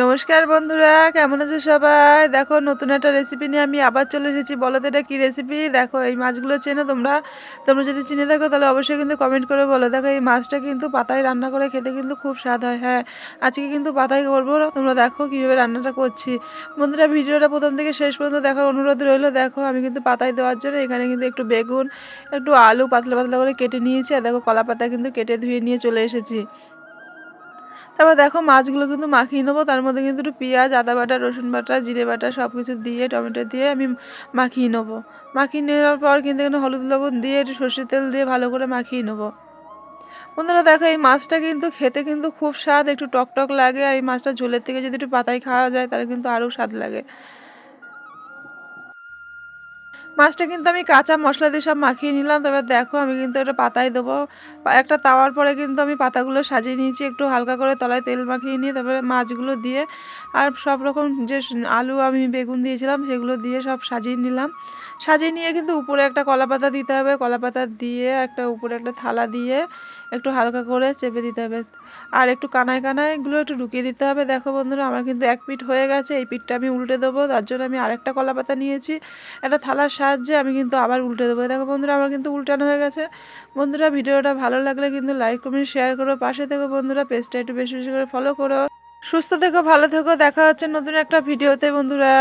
নমস্কার বন্ধুরা, কেমন আছে সবাই? দেখো, নতুন একটা রেসিপি নিয়ে আমি আবার চলে এসেছি। বলো তো এটা কী রেসিপি দেখো, এই মাছগুলো চেনো তোমরা? তোমরা যদি চিনে থাকো, তাহলে অবশ্যই কিন্তু কমেন্ট করে বলো। দেখো, এই মাছটা কিন্তু পাতায় রান্না করে খেতে কিন্তু খুব স্বাদ হয়। হ্যাঁ আজকে কিন্তু পাতায় করব। তোমরা দেখো, কীভাবে রান্নাটা করছি। বন্ধুরা, ভিডিওটা প্রথম থেকে শেষ পর্যন্ত দেখার অনুরোধ রইল। দেখো, আমি কিন্তু পাতায় দেওয়ার জন্য এখানে কিন্তু একটু বেগুন, একটু আলু পাতলা পাতলা করে কেটে নিয়েছি। আর দেখো, কলা পাতা কিন্তু কেটে ধুয়ে নিয়ে চলে এসেছি। তারপর দেখো মাছগুলো কিন্তু মাখিয়ে নেব, তার মধ্যে কিন্তু একটু পেঁয়াজ, আদা বাটা, রসুন বাটা, জিরে বাটা সব কিছু দিয়ে, টমেটো দিয়ে আমি মাখিয়ে নেব। মাখিয়ে নেওয়ার পর কিন্তু এখানে হলুদ লবণ দিয়ে, একটু সর্ষের তেল দিয়ে ভালো করে মাখিয়ে নেব। বন্ধুরা দেখো এই মাছটা কিন্তু খেতে কিন্তু খুব স্বাদ, একটু টক টক লাগে, আর এই মাছটা ঝোলের থেকে যদি একটু পাতায় খাওয়া যায় তাহলে কিন্তু আরও স্বাদ লাগে। মাছটা কিন্তু আমি কাঁচা মশলা দিয়ে সব মাখিয়ে নিলাম তবে দেখো আমি কিন্তু একটা পাতায় দেবো। একটা তাওয়ার পরে কিন্তু আমি পাতাগুলো সাজিয়ে নিয়েছি, একটু হালকা করে তলায় তেল মাখিয়ে নিয়ে তারপরে মাছগুলো দিয়ে আর সব রকম যে আলু আমি বেগুন দিয়েছিলাম সেগুলো দিয়ে সব সাজিয়ে নিলাম। সাজিয়ে নিয়ে কিন্তু উপরে একটা কলা পাতা দিতে হবে, কলা পাতা দিয়ে একটা উপরে একটা থালা দিয়ে একটু হালকা করে চেপে দিতে হবে। আর একটু কানায় কানায় এগুলো একটু ঢুকিয়ে দিতে হবে। দেখো বন্ধুরা, আমার কিন্তু এক পিঠ হয়ে গেছে, এই পিঠটা আমি উল্টে দেবো, তার জন্য আমি আরেকটা কলা পাতা নিয়েছি। একটা থালার সাহায্যে আমি কিন্তু আবার উল্টে দেবো। দেখো বন্ধুরা, আমার কিন্তু উল্টানো হয়ে গেছে। বন্ধুরা, ভিডিওটা ভালো লাগলে কিন্তু লাইক কমেন্ট শেয়ার করো। পাশে থেকো বন্ধুরা পেজটা একটু বেশি বেশি করে ফলো করো। সুস্থ থেকো, ভালো থেকো। দেখা হচ্ছে নতুন একটা ভিডিওতে বন্ধুরা।